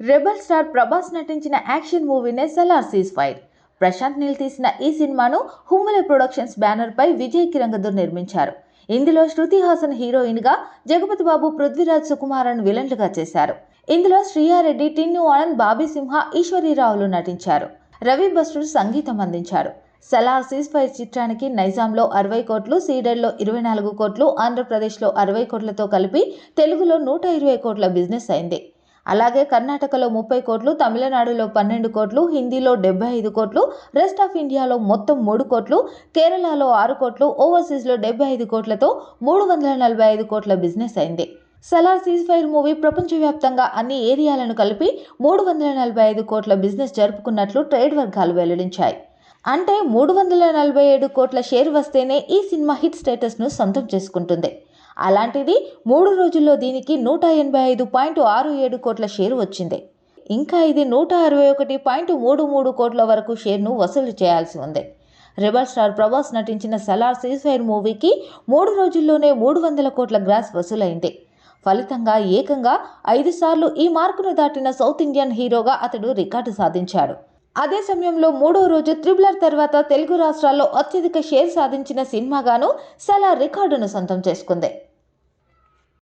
Rebel star Prabhas నటించిన action మూవీనే Salaar cease fire. Prashanth Neel తీసిన ఈ సినిమాను హుమ్మల ప్రొడక్షన్స్ బ్యానర్పై విజయ్ కిరంగదూర్ నిర్మించారు. ఇందులో శృతి హాసన్ హీరోయిన్గా జగపతి బాబు పృథ్వీరాజ్ సుకుమారన్ విలన్లుగా చేశారు. ఇందులో శ్రీయారెడ్డి టిన్ను ఆనంద్ బాబీ సింహ ఈశ్వరీరావులు నటించారు. రవి బస్టర్ సంగీతం అందించారు. సలార్ సీజ్ ఫైర్ చిత్రానికి నైజాంలో అరవై కోట్లు సీడర్లో ఇరవై నాలుగు కోట్లు ఆంధ్రప్రదేశ్లో అరవై కోట్లతో కలిపి తెలుగులో నూట ఇరవై కోట్ల బిజినెస్ అయింది. అలాగే కర్ణాటకలో ముప్పై కోట్లు తమిళనాడులో పన్నెండు కోట్లు హిందీలో డెబ్బై ఐదు కోట్లు రెస్ట్ ఆఫ్ ఇండియాలో మొత్తం మూడు కోట్లు కేరళలో ఆరు కోట్లు ఓవర్సీస్లో డెబ్బై ఐదు కోట్లతో మూడు వందల నలభై ఐదు కోట్ల బిజినెస్ అయింది. సలార్ సీజ్ ఫైర్ మూవీ ప్రపంచవ్యాప్తంగా అన్ని ఏరియాలను కలిపి మూడు వందల నలభై ఐదు కోట్ల బిజినెస్ జరుపుకున్నట్లు ట్రేడ్ వర్గాలు వెల్లడించాయి. అంటే మూడు వందల నలభై ఏడు కోట్ల షేర్ వస్తేనే ఈ సినిమా హిట్ స్టేటస్ను సొంతం చేసుకుంటుంది. అలాంటిది మూడు రోజుల్లో దీనికి నూట ఎనభై ఐదు పాయింట్ ఆరు ఏడు కోట్ల షేర్ వచ్చింది. ఇంకా ఇది నూట అరవై ఒకటి పాయింట్ మూడు మూడు కోట్ల వరకు షేర్ను వసూలు చేయాల్సి ఉంది. రెబల్ స్టార్ ప్రభాస్ నటించిన సలార్ సీజ్ఫైర్ మూవీకి మూడు రోజుల్లోనే మూడు వందల కోట్ల గ్రాస్ వసూలైంది. ఫలితంగా ఏకంగా ఐదు సార్లు ఈ మార్కును దాటిన సౌత్ ఇండియన్ హీరోగా అతడు రికార్డు సాధించాడు. అదే సమయంలో మూడో రోజు త్రిబులర్ తర్వాత తెలుగు రాష్ట్రాల్లో అత్యధిక షేర్ సాధించిన సినిమాగాను సలార్ రికార్డును సొంతం చేసుకుంది.